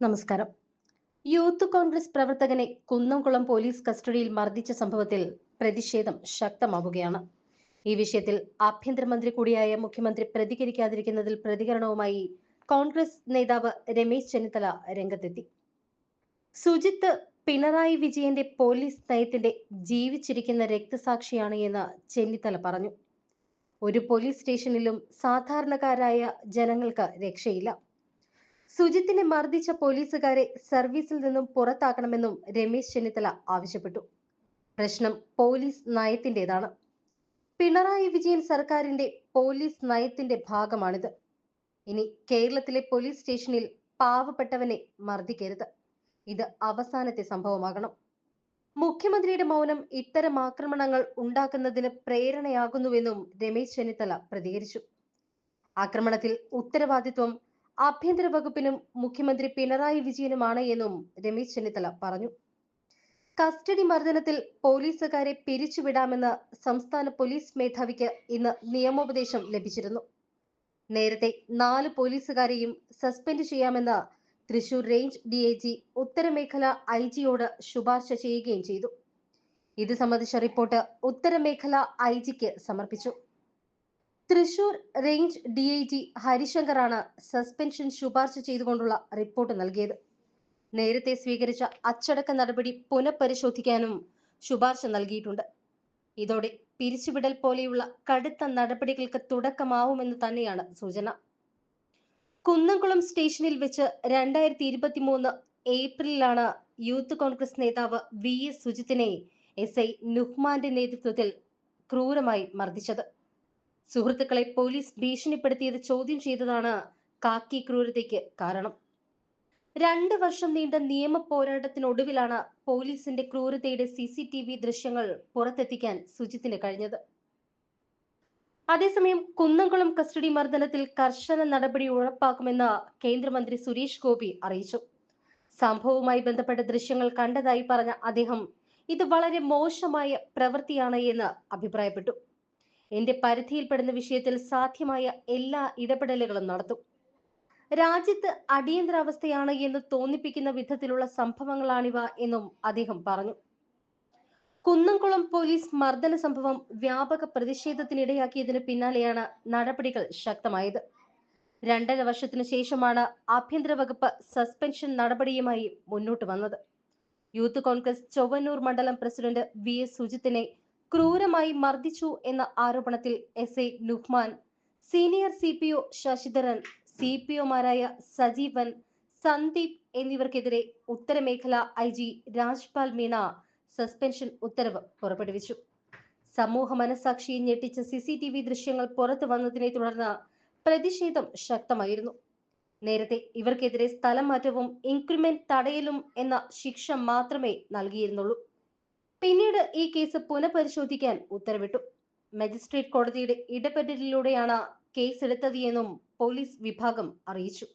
നമസ്കാരം. യൂത്ത് കോൺഗ്രസ് പ്രവർത്തകനെ കുന്നംകുളം പോലീസ് കസ്റ്റഡിയിൽ മർദ്ദിച്ച സംഭവത്തിൽ പ്രതിഷേധം ശക്തമാവുകയാണ്. ഈ വിഷയത്തിൽ ആഭ്യന്തരമന്ത്രി കൂടിയായ മുഖ്യമന്ത്രി പ്രതികരിക്കാതിരിക്കുന്നതിൽ പ്രതികരണവുമായി കോൺഗ്രസ് നേതാവ് രമേശ് ചെന്നിത്തല രംഗത്തെത്തി. സുജിത്ത് പിണറായി വിജയന്റെ പോലീസ് നയത്തിന്റെ ജീവിച്ചിരിക്കുന്ന രക്തസാക്ഷിയാണ് എന്ന് ചെന്നിത്തല പറഞ്ഞു. ഒരു പോലീസ് സ്റ്റേഷനിലും സാധാരണക്കാരായ ജനങ്ങൾക്ക് രക്ഷയില്ല. സുജിത്തിനെ മർദ്ദിച്ച പോലീസുകാരെ സർവീസിൽ നിന്നും പുറത്താക്കണമെന്നും രമേശ് ചെന്നിത്തല ആവശ്യപ്പെട്ടു. പ്രശ്നം പോലീസ് നയത്തിന്റെതാണ്. പിണറായി വിജയൻ സർക്കാരിന്റെ പോലീസ് നയത്തിന്റെ ഭാഗമാണിത്. ഇനി കേരളത്തിലെ പോലീസ് സ്റ്റേഷനിൽ പാവപ്പെട്ടവനെ മർദ്ദിക്കരുത്. ഇത് അവസാനത്തെ സംഭവമാകണം. മുഖ്യമന്ത്രിയുടെ മൗനം ഇത്തരം ആക്രമണങ്ങൾ ഉണ്ടാക്കുന്നതിന് പ്രേരണയാകുന്നുവെന്നും രമേശ് ചെന്നിത്തല പ്രതികരിച്ചു. ആക്രമണത്തിൽ ഉത്തരവാദിത്വം ആഭ്യന്തര വകുപ്പിനും മുഖ്യമന്ത്രി പിണറായി വിജയനുമാണ് എന്നും രമേശ് ചെന്നിത്തല പറഞ്ഞു. കസ്റ്റഡി മർദ്ദനത്തിൽ പോലീസുകാരെ പിരിച്ചുവിടാമെന്ന് സംസ്ഥാന പോലീസ് മേധാവിക്ക് ഇന്ന് നിയമോപദേശം ലഭിച്ചിരുന്നു. നേരത്തെ നാല് പോലീസുകാരെയും സസ്പെൻഡ് ചെയ്യാമെന്ന് Thrissur range D I G ഉത്തരമേഖല I ജിയോട് ശുപാർശ ചെയ്യുകയും ചെയ്തു. ഇത് സംബന്ധിച്ച റിപ്പോർട്ട് ഉത്തരമേഖല ഐ ജിക്ക് സമർപ്പിച്ചു. Thrissur range D I G ഹരിശങ്കറാണ് suspension ശുപാർശ ചെയ്തുകൊണ്ടുള്ള റിപ്പോർട്ട് നൽകിയത്. നേരത്തെ സ്വീകരിച്ച അച്ചടക്ക നടപടി പുനഃപരിശോധിക്കാനും ശുപാർശ നൽകിയിട്ടുണ്ട്. ഇതോടെ പിരിച്ചുവിടൽ പോലെയുള്ള കടുത്ത നടപടികൾക്ക് തുടക്കമാവുമെന്ന് തന്നെയാണ് സൂചന. കുന്നംകുളം സ്റ്റേഷനിൽ വെച്ച് രണ്ടായിരത്തി ഇരുപത്തി മൂന്ന് ഏപ്രിലിലാണ് യൂത്ത് കോൺഗ്രസ് നേതാവ് വി എസ് സുജിത്തിനെ എസ് ഐ നുഹ്മാന്റെ നേതൃത്വത്തിൽ ക്രൂരമായി മർദ്ദിച്ചത്. സുഹൃത്തുക്കളെ പോലീസ് ഭീഷണിപ്പെടുത്തിയത് ചോദ്യം ചെയ്തതാണ് കാക്കി ക്രൂരതയ്ക്ക് കാരണം. രണ്ട് വർഷം നീണ്ട നിയമ പോരാട്ടത്തിനൊടുവിലാണ് പോലീസിന്റെ ക്രൂരതയുടെ സി സി ടി വി ദൃശ്യങ്ങൾ പുറത്തെത്തിക്കാൻ സുജിത്തിന് കഴിഞ്ഞത്. അതേസമയം കുന്നംകുളം കസ്റ്റഡി മർദ്ദനത്തിൽ കർശന നടപടി ഉറപ്പാക്കുമെന്ന് കേന്ദ്രമന്ത്രി സുരേഷ് ഗോപി അറിയിച്ചു. സംഭവവുമായി ബന്ധപ്പെട്ട ദൃശ്യങ്ങൾ കണ്ടതായി പറഞ്ഞ അദ്ദേഹം ഇത് വളരെ മോശമായ പ്രവൃത്തിയാണ് എന്ന് അഭിപ്രായപ്പെട്ടു. എന്റെ പരിധിയിൽപ്പെടുന്ന വിഷയത്തിൽ സാധ്യമായ എല്ലാ ഇടപെടലുകളും നടത്തും. രാജ്യത്ത് അടിയന്തരാവസ്ഥയാണ് എന്ന് തോന്നിപ്പിക്കുന്ന വിധത്തിലുള്ള സംഭവങ്ങളാണിവ എന്നും അദ്ദേഹം പറഞ്ഞു. കുന്നംകുളം പോലീസ് മർദ്ദന സംഭവം വ്യാപക പ്രതിഷേധത്തിനിടയാക്കിയതിന് പിന്നാലെയാണ് നടപടികൾ ശക്തമായത്. രണ്ടര വർഷത്തിനു ശേഷമാണ് ആഭ്യന്തര വകുപ്പ് സസ്പെൻഷൻ നടപടിയുമായി മുന്നോട്ട് വന്നത്. യൂത്ത് കോൺഗ്രസ് ചൊവ്വന്നൂർ മണ്ഡലം പ്രസിഡന്റ് വി എസ് സുജിത്തിനെ ക്രൂരമായി മർദ്ദിച്ചു എന്ന ആരോപണത്തിൽ S I Nuhman senior C P O Sasidharan C P ഒമാരായ Sajeevan Sandeep എന്നിവർക്കെതിരെ ഉത്തരമേഖല I G Rajpal Meena suspension ഉത്തരവ് പുറപ്പെടുവിച്ചു. സമൂഹ മനസാക്ഷിയെ ഞെട്ടിച്ച സി സി ടി വി ദൃശ്യങ്ങൾ പുറത്തു വന്നതിനെ തുടർന്ന് പ്രതിഷേധം ശക്തമായിരുന്നു. നേരത്തെ ഇവർക്കെതിരെ സ്ഥലം മാറ്റവും ഇൻക്രിമെന്റ് തടയലും എന്ന ശിക്ഷ മാത്രമേ നൽകിയിരുന്നുള്ളൂ. ഈ കേസ് പുനഃപരിശോധിക്കാൻ ഉത്തരവിട്ടു. മജിസ്ട്രേറ്റ് കോടതിയുടെ ഇടപെടലിലൂടെയാണ് കേസ് എടുത്തത് എന്നും പോലീസ് വിഭാഗം അറിയിച്ചു.